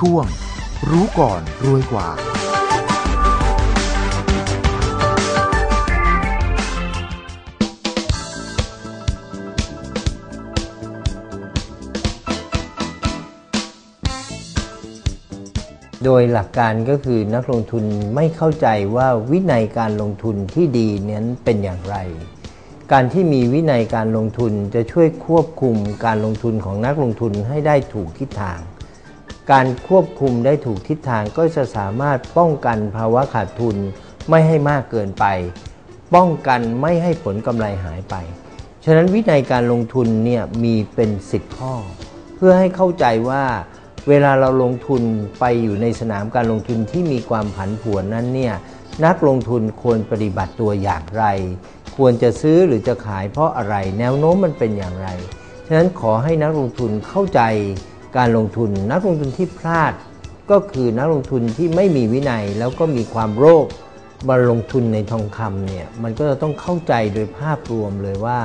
ช่วง รู้ก่อนรวยกว่า โดยหลักการก็คือนักลงทุนไม่เข้าใจว่าวินัยการลงทุนที่ดีนั้นเป็นอย่างไร การที่มีวินัยการลงทุนจะช่วยควบคุมการลงทุนของนักลงทุนให้ได้ถูกทิศทาง การควบคุมได้ถูกทิศทางก็จะสามารถป้องกันภาวะขาดทุนไม่ให้มากเกินไป ป้องกันไม่ให้ผลกำไรหายไป ฉะนั้นวินัยการลงทุนเนี่ยมีเป็น10ข้อ เพื่อให้เข้าใจว่าเวลาเราลงทุนไปอยู่ในสนามการลงทุนที่มีความผันผวนนั้นเนี่ยนักลงทุนควรปฏิบัติตัวอย่างไร ควรจะซื้อหรือจะขายเพราะอะไร แนวโน้มมันเป็นอย่างไร ฉะนั้นขอให้นักลงทุนเข้าใจ การลงทุน นักลงทุนที่พลาดก็คือนักลงทุนที่ไม่มีวินัย แล้วก็มีความโลภมาลงทุนในทองคำเนี่ยมันก็จะต้องเข้าใจโดยภาพรวมเลยว่า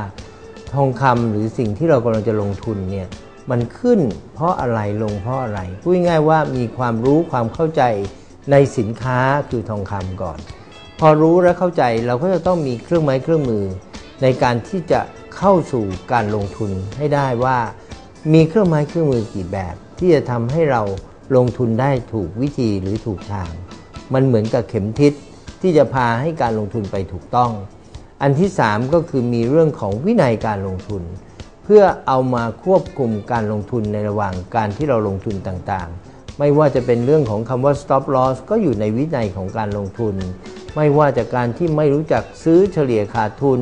ทองคำหรือสิ่งที่เรากำลังจะลงทุนเนี่ยมันขึ้นเพราะอะไรลงเพราะอะไรพูดง่ายๆว่ามีความรู้ความเข้าใจในสินค้าคือทองคำก่อน พอรู้และเข้าใจเราก็จะต้องมีเครื่องไม้เครื่องมือ ในการที่จะเข้าสู่การลงทุนให้ได้ว่า มีเครื่องไม้เครื่องมือกี่แบบ ที่จะทำให้เราลงทุนได้ถูกวิธีหรือถูกทาง มันเหมือนกับเข็มทิศที่จะพาให้การลงทุนไปถูกต้อง อันที่ 3 ก็คือมีเรื่องของวินัยการลงทุน เพื่อเอามาควบคุมการลงทุนในระหว่างการที่เราลงทุนต่างๆ ไม่ว่าจะเป็นเรื่องของคำว่า stop loss ก็อยู่ในวินัยของการลงทุน ไม่ว่าจากการที่ไม่รู้จักซื้อเฉลี่ยขาดทุน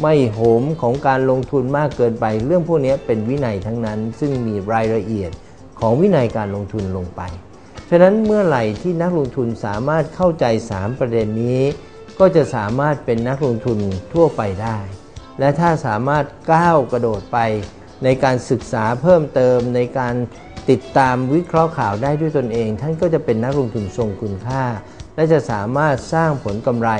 ไม่โหมของการลงทุนมากเกินไป เรื่องพวกนี้เป็นวินัยทั้งนั้น ซึ่งมีรายละเอียดของวินัยการลงทุนลงไป ฉะนั้นเมื่อไหร่ที่นักลงทุนสามารถเข้าใจ 3 ประเด็นนี้ ก็จะสามารถเป็นนักลงทุนทั่วไปได้ และถ้าสามารถก้าวกระโดดไป ในการศึกษาเพิ่มเติม ในการติดตามวิเคราะห์ข่าวได้ด้วยตนเอง ท่านก็จะเป็นนักลงทุนทรงคุณค่า และจะสามารถสร้างผลกำไร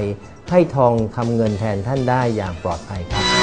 ให้ทองทำเงินแทนท่านได้อย่างปลอดภัยครับ